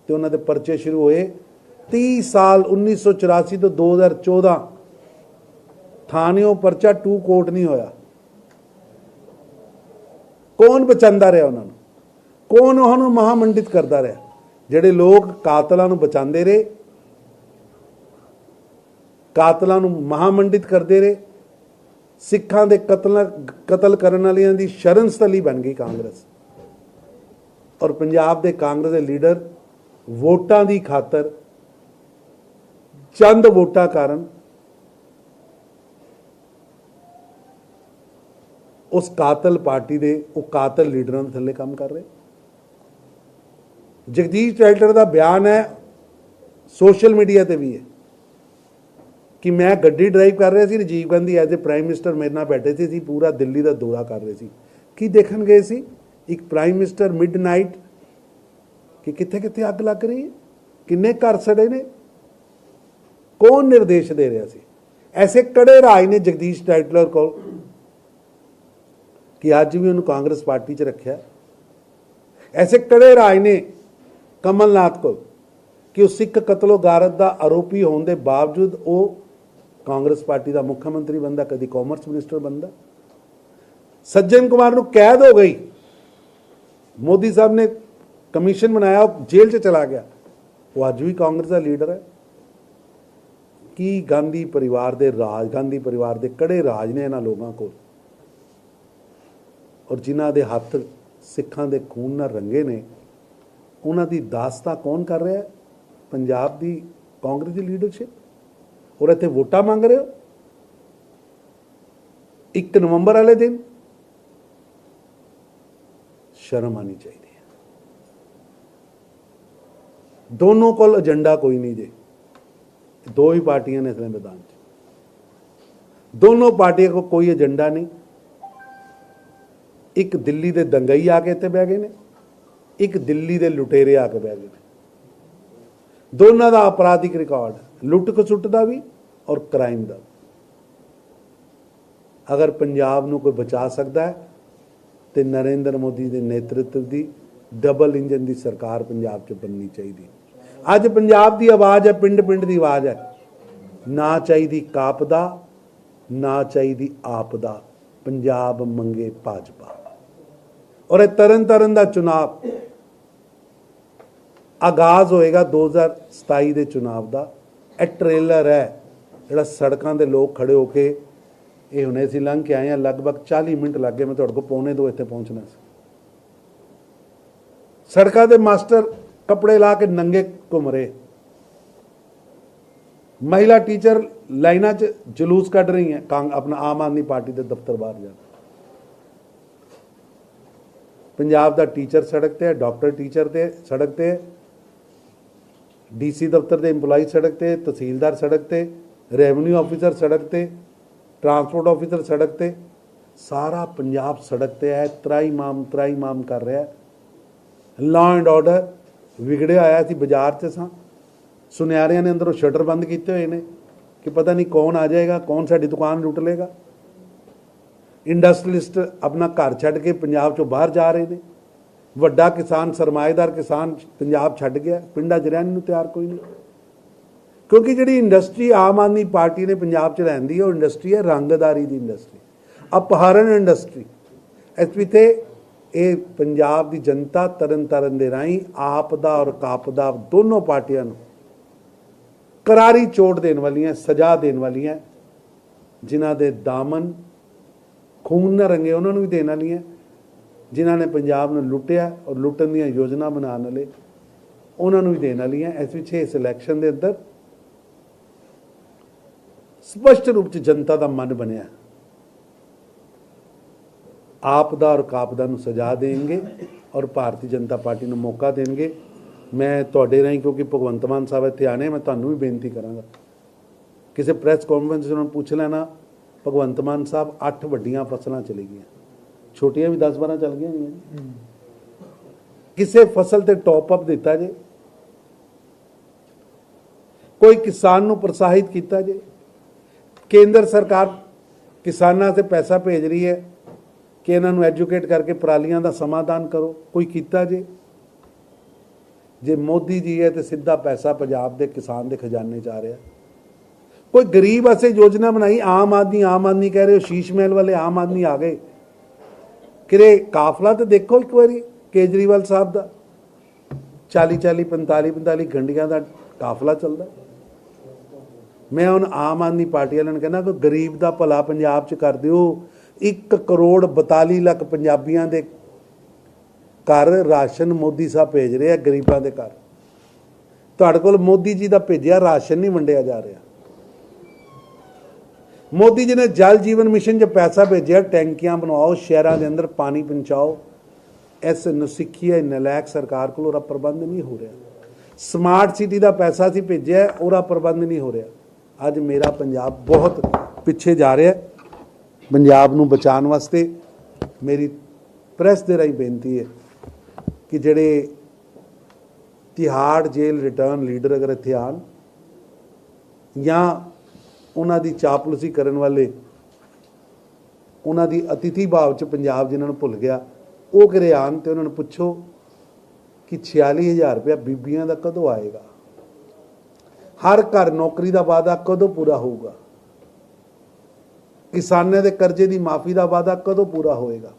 Speaker 2: ਤੇ ਉਹਨਾਂ ਦੇ ਪਰਚੇ ਸ਼ੁਰੂ ਹੋਏ। 30 ਸਾਲ 1984 ਤੋਂ 2014 ਥਾਣਿਓਂ ਪਰਚਾ ਟੂ ਕੋਰਟ ਨਹੀਂ ਹੋਇਆ। ਕੌਣ ਬਚਾਉਂਦਾ ਰਿਹਾ ਉਹਨਾਂ ਨੂੰ? ਕੌਣ ਉਹਨਾਂ ਨੂੰ ਮਹਾਮੰਡਿਤ ਕਰਦਾ ਰਿਹਾ? ਜਿਹੜੇ ਲੋਕ ਕਾਤਲਾਂ ਨੂੰ ਬਚਾਉਂਦੇ ਰਹੇ, ਕਾਤਲਾਂ ਨੂੰ ਮਹਾਮੰਡਿਤ ਕਰਦੇ ਰਹੇ, ਸਿੱਖਾਂ ਦੇ ਕਤਲ ਕਤਲ ਕਰਨ ਵਾਲਿਆਂ ਦੀ ਸ਼ਰਨ ਸਥਲੀ ਬਣ ਗਈ ਕਾਂਗਰਸ। ਔਰ ਪੰਜਾਬ ਦੇ ਕਾਂਗਰਸ ਦੇ ਲੀਡਰ ਵੋਟਾਂ ਦੀ ਖਾਤਰ ਚੰਦ ਵੋਟਾਂ ਕਾਰਨ ਉਸ ਕਾਤਲ ਪਾਰਟੀ ਦੇ, ਉਹ ਕਾਤਲ ਲੀਡਰਾਂ ਦੇ ਥੱਲੇ ਕੰਮ ਕਰ ਰਹੇ। ਜਗਦੀਸ਼ ਟਾਈਟਲਰ ਦਾ ਬਿਆਨ ਹੈ, ਸੋਸ਼ਲ ਮੀਡੀਆ ਤੇ ਵੀ ਹੈ, ਕਿ ਮੈਂ ਗੱਡੀ ਡਰਾਈਵ ਕਰ ਰਿਹਾ ਸੀ, Rajiv Gandhi as a prime minister ਮੇਰੇ ਨਾਲ ਬੈਠੇ ਸੀ, ਅਸੀਂ ਪੂਰਾ ਦਿੱਲੀ ਦਾ ਦੌਰਾ ਕਰ ਰਹੇ ਸੀ। ਕੀ ਦੇਖਣ ਗਏ ਸੀ? ਇੱਕ ਪ੍ਰਾਈਮ ਮਿਨਿਸਟਰ ਮਿਡਨਾਈਟ, ਕਿ ਕਿੱਥੇ ਕਿੱਥੇ ਅੱਗ ਲੱਗ ਰਹੀ ਹੈ? ਕਿੰਨੇ ਘਰ ਸੜੇ ਨੇ? ਕੌਣ ਨਿਰਦੇਸ਼ ਦੇ ਰਿਹਾ ਸੀ? ਐਸੇ ਕੜੇ ਰਾਜ ਨੇ ਜਗਦੀਸ਼ ਟਾਈਟਲਰ ਕੋਲ ਕਿ ਅੱਜ ਵੀ ਉਹਨੂੰ ਕਾਂਗਰਸ ਪਾਰਟੀ 'ਚ ਰੱਖਿਆ। ਐਸੇ ਕੜੇ ਰਾਜ ਨੇ ਕਮਲਨਾਥ ਕੋਲ ਕਿ ਉਹ ਸਿੱਖ ਕਤਲੋ ਗਾਰਤ ਦਾ ਆਰੋਪੀ ਹੋਣ ਦੇ ਬਾਵਜੂਦ ਉਹ ਕਾਂਗਰਸ ਪਾਰਟੀ ਦਾ ਮੁੱਖ ਮੰਤਰੀ ਬੰਦਾ ਕਦੀ ਕਾਮਰਸ ਮਿਨਿਸਟਰ ਬੰਦਾ ਸੱਜਣ ਕੁਮਾਰ ਨੂੰ ਕੈਦ ਹੋ ਗਈ। ਮੋਦੀ ਸਾਹਿਬ ਨੇ ਕਮਿਸ਼ਨ ਬਣਾਇਆ, ਉਹ ਜੇਲ੍ਹ 'ਚ ਚਲਾ ਗਿਆ। ਉਹ ਅੱਜ ਵੀ ਕਾਂਗਰਸ ਦਾ ਲੀਡਰ ਹੈ। ਕੀ ਗਾਂਧੀ ਪਰਿਵਾਰ ਦੇ ਰਾਜ, ਗਾਂਧੀ ਪਰਿਵਾਰ ਦੇ ਕੜੇ ਰਾਜ ਨੇ ਇਹਨਾਂ ਲੋਕਾਂ ਕੋਲ? ਔਰ ਜਿਨ੍ਹਾਂ ਦੇ ਹੱਥ ਸਿੱਖਾਂ ਦੇ ਖੂਨ ਨਾਲ ਰੰਗੇ ਨੇ, ਉਹਨਾਂ ਦੀ ਦਾਸਤਾ ਕੌਣ ਕਰ ਰਿਹਾ ਹੈ? ਪੰਜਾਬ ਦੀ ਕਾਂਗਰਸ ਦੀ ਲੀਡਰਸ਼ਿਪ ਔਰ ਇੱਥੇ ਵੋਟਾਂ ਮੰਗ ਰਹੇ ਹੋ? 1 ਨਵੰਬਰ ਵਾਲੇ ਦਿਨ ਸ਼ਰਮ ਆਣੀ ਚਾਹੀਦੀ ਹੈ। ਦੋਨੋਂ ਕੋਲ ਏਜੰਡਾ ਕੋਈ ਨਹੀਂ ਜੇ। ਦੋ ਹੀ ਪਾਰਟੀਆਂ ਨੇ ਇਸ ਮੈਦਾਨ 'ਚ। ਦੋਨੋਂ ਪਾਰਟੀਆਂ ਕੋ ਕੋਈ ਏਜੰਡਾ ਨਹੀਂ। ਇੱਕ ਦਿੱਲੀ ਦੇ ਦੰਗਈ ਆ ਕੇ ਇੱਥੇ ਬਹਿ ਗਏ ਨੇ, ਇੱਕ ਦਿੱਲੀ ਦੇ ਲੁਟੇਰੇ ਆ ਕੇ ਬਹਿ ਗਏ ਨੇ। ਦੋਨਾਂ ਦਾ ਅਪਰਾਧਿਕ ਰਿਕਾਰਡ, ਲੁੱਟ ਖਸੁੱਟ ਦਾ ਵੀ ਔਰ ਕ੍ਰਾਈਮ ਦਾ ਵੀ। ਅਗਰ ਪੰਜਾਬ ਨੂੰ ਕੋਈ ਬਚਾ ਸਕਦਾ ਹੈ, ਤੇ ਨਰਿੰਦਰ ਮੋਦੀ ਦੇ ਨੇਤਰਤਵ ਦੀ ਡਬਲ ਇੰਜਨ ਦੀ ਸਰਕਾਰ ਪੰਜਾਬ 'ਚ ਬਣਨੀ ਚਾਹੀਦੀ ਅੱਜ ਪੰਜਾਬ ਦੀ ਆਵਾਜ਼ ਹੈ ਪਿੰਡ ਪਿੰਡ ਦੀ ਆਵਾਜ਼ ਹੈ। ਨਾ ਚਾਹੀਦੀ ਕਾਪਦਾ, ਨਾ ਚਾਹੀਦੀ ਆਪਦਾ। ਪੰਜਾਬ ਮੰਗੇ ਭਾਜਪਾ। ਔਰ ਇਹ ਤਰਨ ਤਰਨ ਦਾ ਚੁਣਾਵ ਆਗਾਜ਼ ਹੋਏਗਾ 2027 ਦੇ ਚੁਣਾਵ ਦਾ। ਇਹ ਟ੍ਰੇਲਰ ਹੈ, ਜਿਹੜਾ ਸੜਕਾਂ ਦੇ ਲੋਕ ਖੜੇ ਹੋ ਕੇ ਇਹ ਹੁਣੇ ਅਸੀਂ ਲੰਘ ਕੇ ਆਏ ਆ ਲਗਭਗ 40 ਮਿੰਟ ਲੱਗੇ ਮੈਂ ਤੁਹਾਡੇ ਕੋਲ ਪੌਣੇ ਦੋ ਇੱਥੇ ਪਹੁੰਚਣਾ ਸੀ। ਸੜਕਾਂ ਦੇ ਮਾਸਟਰ ਕੱਪੜੇ ਲਾ ਕੇ ਨੰਗੇ ਘੁੰਮ ਰਹੇ। ਮਹਿਲਾ ਟੀਚਰ ਲਾਈਨਾਂ 'ਚ ਜਲੂਸ ਕੱਢ ਰਹੀ ਹੈ ਕਾਂਗ ਆਪਣਾ ਆਮ ਆਦਮੀ ਪਾਰਟੀ ਦੇ ਦਫ਼ਤਰ ਬਾਹਰ ਜਾ ਪੰਜਾਬ ਦਾ ਟੀਚਰ ਸੜਕ ਤੇ ਹੈ, ਡਾਕਟਰ ਟੀਚਰ ਤੇ ਸੜਕ ਤੇ ਹੈ, ਡੀਸੀ ਦਫ਼ਤਰ ਦੇ EMPLOYE ਸੜਕ ਤੇ, ਤਹਿਸੀਲਦਾਰ ਸੜਕ ਤੇ ਰੈਵਨਿਊ ਆਫੀਸਰ ਸੜਕ ਤੇ ਟਰਾਂਸਪੋਰਟ ਆਫੀਸਰ ਸੜਕ ਤੇ, ਸਾਰਾ ਪੰਜਾਬ ਸੜਕ ਤੇ ਹੈ ਤਰਾਈ ਮਾਮ ਤਰਾਈ ਮਾਮ ਕਰ ਰਿਹਾ ਹੈ। ਲਾਅ ਐਂਡ ਆਰਡਰ ਵਿਗੜਿਆ ਆਇਆ ਸੀ ਬਾਜ਼ਾਰ 'ਚ ਸਾਂ। ਸੁਨਿਆਰਿਆਂ ਨੇ ਅੰਦਰੋਂ ਸ਼ਟਰ ਬੰਦ ਕੀਤੇ ਹੋਏ ਨੇ ਕਿ ਪਤਾ ਨਹੀਂ ਕੌਣ ਆ ਜਾਏਗਾ, ਕੌਣ ਸਾਡੀ ਦੁਕਾਨ ਲੁੱਟ ਲੇਗਾ ਇੰਡਸਟਰੀਲਿਸਟ ਆਪਣਾ ਘਰ ਛੱਡ ਕੇ ਪੰਜਾਬ ਚੋਂ ਬਾਹਰ ਜਾ ਰਹੇ ਨੇ। ਵੱਡਾ ਕਿਸਾਨ, ਸਰਮਾਏਦਾਰ ਕਿਸਾਨ ਪੰਜਾਬ ਛੱਡ ਗਿਆ। ਪਿੰਡਾਂ 'ਚ ਰਹਿਣ ਨੂੰ ਤਿਆਰ ਕੋਈ ਨਹੀਂ। ਕਿਉਂਕਿ ਜਿਹੜੀ ਇੰਡਸਟਰੀ ਆਮ ਆਦਮੀ ਪਾਰਟੀ ਨੇ ਪੰਜਾਬ 'ਚ ਲੈਂਦੀ ਹੈ ਉਹ ਇੰਡਸਟਰੀ ਹੈ ਰੰਗਦਾਰੀ ਦੀ ਇੰਡਸਟਰੀ। ਅਪਹਰਨ ਇੰਡਸਟਰੀ। ਇਸ ਵਿਤੇ ਇਹ ਪੰਜਾਬ ਦੀ ਜਨਤਾ ਤਰਨ ਤਰਨ ਦੇ ਰਾਹੀਂ ਆਪ ਦਾ ਔਰ ਕਾਪ ਦਾ ਦੋਨੋਂ ਪਾਰਟੀਆਂ ਨੂੰ ਕਰਾਰੀ ਚੋਟ ਦੇਣ ਵਾਲੀਆਂ, ਸਜ਼ਾ ਦੇਣ ਵਾਲੀਆਂ, ਜਿਨ੍ਹਾਂ ਦੇ ਦਾਮਨ ਖੂਨ ਨਾਲ ਰੰਗੇ, ਉਹਨਾਂ ਨੂੰ ਵੀ ਦੇਣ ਵਾਲੀਆਂ। ਜਿਨ੍ਹਾਂ ਨੇ ਪੰਜਾਬ ਨੂੰ ਲੁੱਟਿਆ ਔਰ ਲੁੱਟਣ ਦੀਆਂ ਯੋਜਨਾ ਬਣਾਉਣ ਵਾਲੇ, ਉਹਨਾਂ ਨੂੰ ਵੀ ਦੇਣ ਵਾਲੀਆਂ ਇਸ ਵਿੱਚ ਇਸ ਇਲੈਕਸ਼ਨ ਦੇ ਅੰਦਰ ਸਪਸ਼ਟ ਰੂਪ ਚ ਜਨਤਾ ਦਾ ਮਨ ਬਣਿਆ। ਆਪ ਦਾ ਔਰ ਕਾਪਦਾ ਨੂੰ ਸਜ਼ਾ ਦੇਣਗੇ ਔਰ ਭਾਰਤੀ ਜਨਤਾ ਪਾਰਟੀ ਨੂੰ ਮੌਕਾ ਦੇਣਗੇ। ਮੈਂ ਤੁਹਾਡੇ ਰਾਹੀਂ, ਕਿਉਂਕਿ ਭਗਵੰਤ ਮਾਨ ਸਾਹਿਬ ਇੱਥੇ ਆਣੇ ਮੈਂ ਤੁਹਾਨੂੰ ਵੀ ਬੇਨਤੀ ਕਰਾਂਗਾ। ਕਿਸੇ ਪ੍ਰੈਸ ਕਾਨਫਰੰਸ 'ਚ ਉਹਨਾਂ ਪੁੱਛ ਲੈਣਾ ਭਗਵੰਤ ਮਾਨ ਸਾਹਿਬ 8 ਵੱਡੀਆਂ ਫਸਲਾਂ ਚਲੀ ਗਈਆਂ। ਛੋਟੀਆਂ ਵੀ 10 12 ਚੱਲ ਗਈਆਂ ਹੋਈਆਂ ਜੀ। ਕਿਸੇ ਫਸਲ ਤੇ ਟੌਪ ਅਪ ਦਿੱਤਾ ਜੇ। ਕੋਈ ਕਿਸਾਨ ਨੂੰ ਪ੍ਰੋਤਸਾਹਿਤ ਕੀਤਾ ਜੇ। ਕੇਂਦਰ ਸਰਕਾਰ ਕਿਸਾਨਾਂ ਤੇ ਪੈਸਾ ਭੇਜ ਰਹੀ ਹੈ ਕਿ ਇਹਨਾਂ ਨੂੰ ਐਜੂਕੇਟ ਕਰਕੇ ਪਰਾਲੀਆਂ ਦਾ ਸਮਾਧਾਨ ਕਰੋ। ਕੋਈ ਕੀਤਾ ਜੇ? ਜੇ ਮੋਦੀ ਜੀ ਹੈ ਤੇ ਸਿੱਧਾ ਪੈਸਾ ਪੰਜਾਬ ਦੇ ਕਿਸਾਨ ਦੇ ਖਜ਼ਾਨੇ 'ਚ ਆ ਰਿਹਾ। ਕੋਈ ਗਰੀਬ ਵਾਸਤੇ ਯੋਜਨਾ ਬਣਾਈ, ਆਮ ਆਦਮੀ ਆਮ ਆਦਮੀ ਕਹਿ ਰਹੇ ਹੋ, ਸ਼ੀਸ਼ ਮਹਿਲ ਵਾਲੇ ਆਮ ਆਦਮੀ ਆ ਗਏ। ਕਿਰੇ ਕਾਫਲਾ ਤਾਂ ਦੇਖੋ ਇੱਕ ਵਾਰੀ, ਕੇਜਰੀਵਾਲ ਸਾਹਿਬ ਦਾ। 40 40 45 45 ਗੰਡੀਆਂ ਦਾ ਕਾਫਲਾ ਚੱਲਦਾ। ਮੈਂ ਹੁਣ ਆਮ ਆਦਮੀ ਪਾਰਟੀ ਵਾਲਿਆਂ ਨੂੰ ਕਹਿੰਦਾ ਕਿ ਗਰੀਬ ਦਾ ਭਲਾ ਪੰਜਾਬ 'ਚ ਕਰ ਦਿਓ। 1 ਕਰੋੜ 42 ਲੱਖ ਪੰਜਾਬੀਆਂ ਦੇ ਘਰ ਰਾਸ਼ਨ ਮੋਦੀ ਸਾਹਿਬ ਭੇਜ ਰਹੇ ਆ, ਗਰੀਬਾਂ ਦੇ ਘਰ। ਤੁਹਾਡੇ ਕੋਲ ਮੋਦੀ ਜੀ ਦਾ ਭੇਜਿਆ, ਰਾਸ਼ਨ ਨਹੀਂ ਵੰਡਿਆ ਜਾ ਰਿਹਾ। ਮੋਦੀ ਜੀ ਨੇ ਜਲ ਜੀਵਨ ਮਿਸ਼ਨ 'ਚ ਪੈਸਾ ਭੇਜਿਆ, ਟੈਂਕੀਆਂ ਬਣਾਓ ਸ਼ਹਿਰਾਂ ਦੇ ਅੰਦਰ ਪਾਣੀ ਪਹੁੰਚਾਓ। ਇਸ ਨਸਿੱਖੀ ਹੈ, ਨਲਾਇਕ ਸਰਕਾਰ ਕੋਲ ਉਹਦਾ ਪ੍ਰਬੰਧ ਨਹੀਂ ਹੋ ਰਿਹਾ। ਸਮਾਰਟ ਸਿਟੀ ਦਾ ਪੈਸਾ ਸੀ ਭੇਜਿਆ, ਉਹਦਾ ਪ੍ਰਬੰਧ ਨਹੀਂ ਹੋ ਰਿਹਾ। ਅੱਜ ਮੇਰਾ ਪੰਜਾਬ ਬਹੁਤ ਪਿੱਛੇ ਜਾ ਰਿਹਾ ਪੰਜਾਬ ਨੂੰ ਬਚਾਉਣ ਵਾਸਤੇ ਮੇਰੀ ਪ੍ਰੈਸ ਦੇ ਰਾਹੀਂ ਬੇਨਤੀ ਹੈ ਕਿ ਜਿਹੜੇ ਤਿਹਾੜ ਜੇਲ੍ਹ ਰਿਟਰਨ ਲੀਡਰ ਅਗਰ ਇੱਥੇ ਆਉਣ ਜਾਂ ਉਹਨਾਂ ਦੀ ਚਾਪਲੂਸੀ ਕਰਨ ਵਾਲੇ, ਉਹਨਾਂ ਦੀ ਅਤਿਥੀ ਭਾਵ ਚ ਪੰਜਾਬ ਜਿਨ੍ਹਾਂ ਨੂੰ ਭੁੱਲ ਗਿਆ, ਉਹ ਕਿਰੇ ਆਉਣ ਤੇ ਉਹਨਾਂ ਨੂੰ ਪੁੱਛੋ ਕਿ 46000 ਰੁਪਇਆ ਬੀਬੀਆਂ ਦਾ ਕਦੋਂ ਆਏਗਾ? ਹਰ ਘਰ ਨੌਕਰੀ ਦਾ ਵਾਅਦਾ ਕਦੋਂ ਪੂਰਾ ਹੋਊਗਾ? ਕਿਸਾਨਾਂ ਦੇ ਕਰਜ਼ੇ ਦੀ ਮਾਫੀ ਦਾ ਵਾਅਦਾ ਕਦੋਂ ਪੂਰਾ ਹੋਏਗਾ?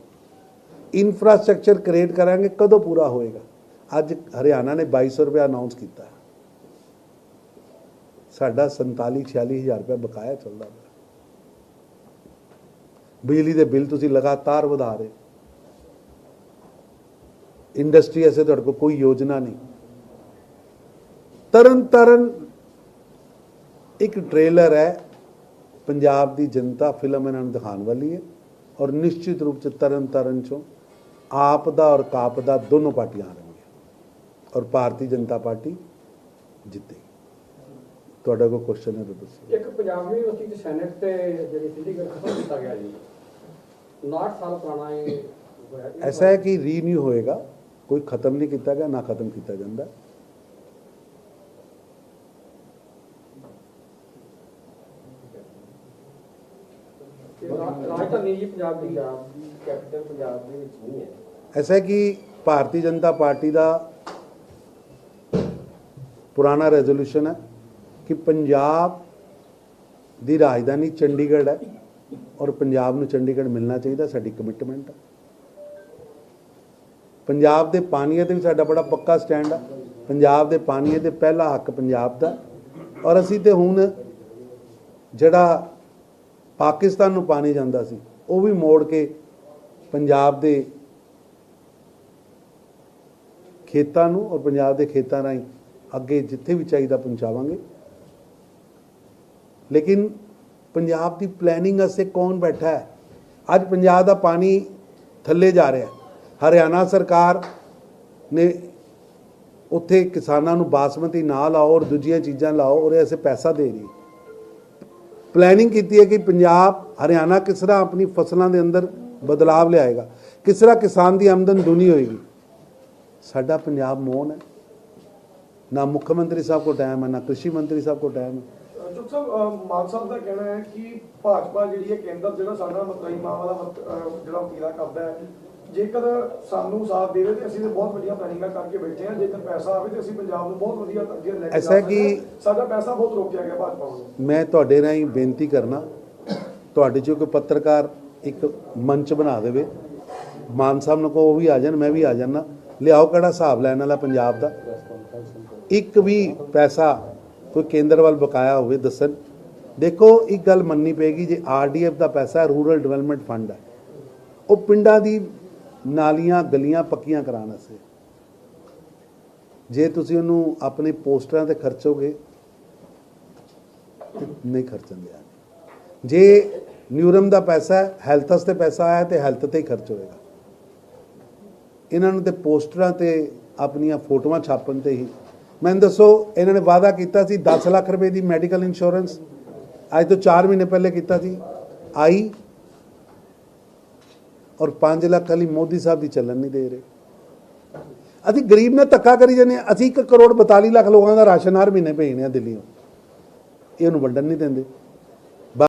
Speaker 2: ਇਨਫਰਾਸਟ੍ਰਕਚਰ ਕ੍ਰੀਏਟ ਕਰਾਂਗੇ, ਕਦੋਂ ਪੂਰਾ ਹੋਏਗਾ? ਅੱਜ ਹਰਿਆਣਾ ਨੇ 2200 ਰੁਪਇਆ ਅਨਾਉਂਸ ਕੀਤਾ। ਸਾਡਾ 47 46000 ਰੁਪਏ ਬਕਾਇਆ ਚੱਲਦਾ ਪਿਆ। ਬਿਜਲੀ ਦੇ ਬਿੱਲ ਤੁਸੀਂ ਲਗਾਤਾਰ ਵਧਾ ਰਹੇ। ਇੰਡਸਟਰੀ ਐਸੇ ਤੁਹਾਡੇ ਕੋਲ ਕੋਈ ਯੋਜਨਾ ਨਹੀਂ। ਤਰਨ ਤਰਨ ਇੱਕ ਟ੍ਰੇਲਰ ਹੈ, ਪੰਜਾਬ ਦੀ ਜਨਤਾ ਫਿਲਮ ਇਹਨਾਂ ਨੂੰ ਦਿਖਾਉਣ ਵਾਲੀ ਹੈ ਔਰ ਨਿਸ਼ਚਿਤ ਰੂਪ ਚ ਤਰਨ ਤਰਨ ਚੋਂ ਆਪ ਦਾ ਔਰ ਕਾਪ ਦਾ ਦੋਨੋਂ ਪਾਰਟੀਆਂ ਆ ਰਹੀਆਂ ਔਰ ਭਾਰਤੀ ਜਨਤਾ ਪਾਰਟੀ ਜਿੱਤੇਗੀ। ਤੁਹਾਡਾ ਕੋਈ ਕੁਐਸਚਨ ਹੈ ਤਾਂ ਦੱਸੋ।
Speaker 3: ਇੱਕ ਪੰਜਾਬ ਯੂਨੀਵਰਸਿਟੀ ਦੇ ਸੈਨੇਟ ਤੇ ਜਿਹੜੀ ਸਿੰਡੀਕੇਟ ਖਤਮ ਕੀਤਾ ਗਿਆ ਜੀ। 59 ਸਾਲ ਪੁਰਾਣਾ ਇਹ
Speaker 2: ਐਸਾ ਹੈ ਕਿ ਰੀਨਿਊ ਹੋਏਗਾ ਕੋਈ ਖਤਮ ਨਹੀਂ ਕੀਤਾ ਗਿਆ ਨਾ ਖਤਮ ਕੀਤਾ ਜਾਂਦਾ।
Speaker 3: ਰਾਜਧਾਨੀ ਜੀ ਪੰਜਾਬ ਦੀ ਕੈਪੀਟਲ ਪੰਜਾਬ ਦੇ ਵਿੱਚ ਨਹੀਂ ਹੈ।
Speaker 2: ਐਸਾ ਹੈ ਕਿ ਭਾਰਤੀ ਜਨਤਾ ਪਾਰਟੀ ਦਾ ਪੁਰਾਣਾ ਰੈਜ਼ੋਲੂਸ਼ਨ ਹੈ। ਕਿ ਪੰਜਾਬ ਦੀ ਰਾਜਧਾਨੀ ਚੰਡੀਗੜ੍ਹ ਹੈ ਔਰ ਪੰਜਾਬ ਨੂੰ ਚੰਡੀਗੜ੍ਹ ਮਿਲਣਾ ਚਾਹੀਦਾ, ਸਾਡੀ ਕਮਿਟਮੈਂਟ ਹੈ ਪੰਜਾਬ ਦੇ ਪਾਣੀਏ ਤੇ ਵੀ ਸਾਡਾ ਬੜਾ ਪੱਕਾ ਸਟੈਂਡ ਆ। ਪੰਜਾਬ ਦੇ ਪਾਣੀਏ ਤੇ ਪਹਿਲਾ ਹੱਕ ਪੰਜਾਬ ਦਾ। ਔਰ ਅਸੀਂ ਤੇ ਹੁਣ ਜਿਹੜਾ ਪਾਕਿਸਤਾਨ ਨੂੰ ਪਾਣੀ ਜਾਂਦਾ ਸੀ, ਉਹ ਵੀ ਮੋੜ ਕੇ ਪੰਜਾਬ ਦੇ ਖੇਤਾਂ ਨੂੰ ਔਰ ਪੰਜਾਬ ਦੇ ਖੇਤਾਂ ਰਾਹੀਂ ਅੱਗੇ ਜਿੱਥੇ ਵੀ ਚਾਹੀਦਾ ਪਹੁੰਚਾਵਾਂਗੇ। ਲੇਕਿਨ ਪੰਜਾਬ ਦੀ ਪਲੈਨਿੰਗ ਵਾਸਤੇ ਕੌਣ ਬੈਠਾ ਹੈ? ਅੱਜ ਪੰਜਾਬ ਦਾ ਪਾਣੀ ਥੱਲੇ ਜਾ ਰਿਹਾ ਹਰਿਆਣਾ ਸਰਕਾਰ ਨੇ ਉੱਥੇ ਕਿਸਾਨਾਂ ਨੂੰ ਬਾਸਮਤੀ ਨਾ ਲਾਓ ਔਰ ਦੂਜੀਆਂ ਚੀਜ਼ਾਂ ਲਾਓ, ਔਰ ਐਸੇ ਪੈਸਾ ਦੇ ਰਹੀ ਪਲੈਨਿੰਗ ਕੀਤੀ ਹੈ ਕਿ ਪੰਜਾਬ, ਹਰਿਆਣਾ ਕਿਸ ਤਰ੍ਹਾਂ ਆਪਣੀ ਫਸਲਾਂ ਦੇ ਅੰਦਰ ਬਦਲਾਵ ਲਿਆਏਗਾ, ਕਿਸ ਤਰ੍ਹਾਂ ਕਿਸਾਨ ਦੀ ਆਮਦਨ ਦੁਨੀ ਹੋਏਗੀ। ਸਾਡਾ ਪੰਜਾਬ ਮੋਹਨ ਹੈ। ਨਾ ਮੁੱਖ ਮੰਤਰੀ ਸਾਹਿਬ ਕੋ ਟਾਈਮ ਹੈ, ਨਾ ਕ੍ਰਿਸ਼ੀ ਮੰਤਰੀ ਸਾਹਿਬ ਕੋ ਟਾਈਮ ਹੈ।
Speaker 4: ਚੁੱਪ ਸਾਹਿਬ ਮਾਨ ਸਾਹਿਬ ਦਾ ਕਹਿਣਾ ਹੈ ਕਿ ਭਾਜਪਾ ਜਿਹੜੀ ਹੈ ਕੇਂਦਰ ਜਿਹੜਾ ਸਾਡਾ ਮਤਰੀ ਮਾਂ ਵਾਲਾ ਵਰਤ- ਅਹ ਜਿਹੜਾ ਵਕੀਲਾ ਕਰਦਾ ਹੈ ਜੇਕਰ ਸਾਨੂੰ ਸਾਥ ਦੇਵੇ ਤੇ ਅਸੀਂ ਤੇ ਬਹੁਤ ਵੱਡੀਆਂ ਪਲੈਨਿੰਗਾਂ ਕਰਕੇ ਬੈਠੇ ਹਾਂ ਜੇਕਰ ਪੈਸਾ ਆਵੇ ਤੇ ਅਸੀਂ ਪੰਜਾਬ ਨੂੰ ਬਹੁਤ ਵਧੀਆ ਅੱਗੇ ਲੈ ਕੇ
Speaker 2: ਐਸਾ। ਕਿ-
Speaker 4: ਸਾਡਾ ਪੈਸਾ ਬਹੁਤ ਰੋਕਿਆ ਗਿਆ ਭਾਜਪਾ ਵੱਲੋਂ।
Speaker 2: ਮੈਂ ਤੁਹਾਡੇ ਰਾਹੀਂ ਬੇਨਤੀ ਕਰਨਾ ਤੁਹਾਡੇ ਚੋਂ ਕੋਈ ਪੱਤਰਕਾਰ ਇੱਕ ਮੰਚ ਬਣਾ ਦੇਵੇ। ਮਾਨ ਸਾਹਿਬ ਨੂੰ ਕਹੋ ਉਹ ਵੀ ਆ ਜਾਣ ਮੈਂ ਵੀ ਆ ਜਾਣਾ। ਲਿਆਓ ਕਿਹੜਾ ਹਿਸਾਬ ਲੈਣ ਵਾਲਾ ਪੰਜਾਬ ਦਾ। ਇੱਕ ਵੀ ਪੈਸਾ ਕੋਈ ਕੇਂਦਰ ਵੱਲ ਬਕਾਇਆ ਹੋਵੇ, ਦੱਸਣ। ਦੇਖੋ, ਇੱਕ ਗੱਲ ਮੰਨਣੀ ਪਏਗੀ, ਜੇ ਆਰਡੀਐਫ ਦਾ ਪੈਸਾ ਰੂਰਲ ਡਿਵੈਲਪਮੈਂਟ ਫੰਡ ਹੈ, ਉਹ ਪਿੰਡਾਂ ਦੀ ਨਾਲੀਆਂ, ਗਲੀਆਂ ਪੱਕੀਆਂ ਕਰਾਉਣ ਵਾਸਤੇ। ਜੇ ਤੁਸੀਂ ਉਹਨੂੰ ਆਪਣੇ ਪੋਸਟਰਾਂ ਤੇ ਖਰਚੋਗੇ ਨਹੀਂ ਖਰਚਣ ਦਿਆ। ਜੇ ਨਿਊਰਮ ਦਾ ਪੈਸਾ ਹੈਲਥ ਤੇ ਪੈਸਾ ਆਇਆ, ਤੇ ਹੈਲਥ ਤੇ ਹੀ ਖਰਚ ਹੋਏਗਾ। ਇਹਨਾਂ ਨੂੰ ਤੇ ਪੋਸਟਰਾਂ ਤੇ ਆਪਣੀਆਂ ਫੋਟੋਆਂ ਛਾਪਣ ਤੇ ਹੀ ਮੈਨੂੰ ਦੱਸੋ, ਇਹਨਾਂ ਨੇ ਵਾਅਦਾ ਕੀਤਾ ਸੀ 10 ਲੱਖ ਰੁਪਏ ਦੀ ਮੈਡੀਕਲ ਇੰਸ਼ੋਰੈਂਸ ਅੱਜ ਤੋਂ 4 ਮਹੀਨੇ ਪਹਿਲੇ ਕੀਤਾ ਸੀ। ਆਈ ਔਰ 5 ਲੱਖ ਵਾਲੀ ਮੋਦੀ ਸਾਹਿਬ ਦੀ ਚੱਲਣ ਨਹੀਂ ਦੇ ਰਹੇ। ਅਸੀਂ ਗਰੀਬ ਨੇ ਧੱਕਾ ਕਰੀ ਜਾਂਦੇ ਹਾਂ। ਅਸੀਂ 1 ਕਰੋੜ 42 ਲੱਖ ਲੋਕਾਂ ਦਾ ਰਾਸ਼ਨ ਹਰ ਮਹੀਨੇ ਭੇਜਨੇ ਆ ਦਿੱਲੀੋਂ। ਇਹ ਉਹਨੂੰ ਵੰਡਣ ਨਹੀਂ ਦਿੰਦੇ।